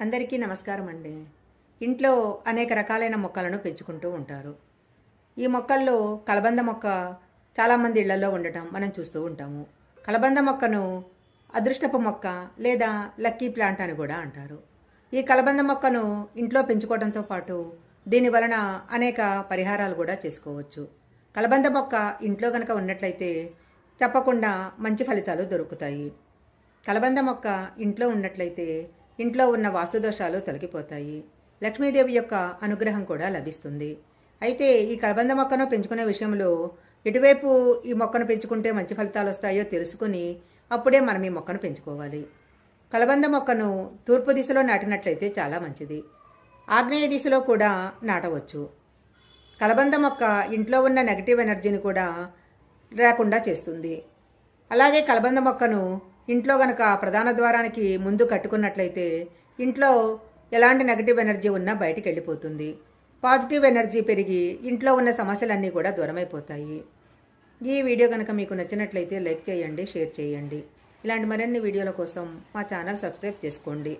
అందరికీ నమస్కారం అండి. ఇంట్లో అనేక రకాలైన మొక్కలను పెంచుకుంటూ ఉంటారు. ఈ మొక్కల్లో కలబంద మొక్క చాలామంది ఇళ్ళలో ఉండటం మనం చూస్తూ ఉంటాము. కలబంద మొక్కను అదృష్టపు మొక్క లేదా లక్కీ ప్లాంట్ అని కూడా అంటారు. ఈ కలబంద మొక్కను ఇంట్లో పెంచుకోవడంతో పాటు దీని వలన అనేక పరిహారాలు కూడా చేసుకోవచ్చు. కలబంద మొక్క ఇంట్లో కనుక ఉన్నట్లయితే తప్పకుండా మంచి ఫలితాలు దొరుకుతాయి. కలబంద మొక్క ఇంట్లో ఉన్నట్లయితే ఇంట్లో ఉన్న వాస్తుదోషాలు తొలగిపోతాయి. లక్ష్మీదేవి యొక్క అనుగ్రహం కూడా లభిస్తుంది. అయితే ఈ కలబంద మొక్కను పెంచుకునే విషయంలో ఎటువైపు ఈ మొక్కను పెంచుకుంటే మంచి ఫలితాలు వస్తాయో తెలుసుకుని అప్పుడే మనం ఈ మొక్కను పెంచుకోవాలి. కలబంద మొక్కను తూర్పు దిశలో నాటినట్లయితే చాలా మంచిది. ఆగ్నేయ దిశలో కూడా నాటవచ్చు. కలబంద మొక్క ఇంట్లో ఉన్న నెగటివ్ ఎనర్జీని కూడా రాకుండా చేస్తుంది. అలాగే కలబంద మొక్కను ఇంట్లో గనక ప్రధాన ద్వారానికి ముందు కట్టుకున్నట్లయితే ఇంట్లో ఎలాంటి నెగటివ్ ఎనర్జీ ఉన్నా బయటికి వెళ్ళిపోతుంది. పాజిటివ్ ఎనర్జీ పెరిగి ఇంట్లో ఉన్న సమస్యలన్నీ కూడా దూరమైపోతాయి. ఈ వీడియో కనుక మీకు నచ్చినట్లయితే లైక్ చేయండి షేర్ చేయండి. ఇలాంటి మరిన్ని వీడియోల కోసం మా ఛానల్ సబ్స్క్రైబ్ చేసుకోండి.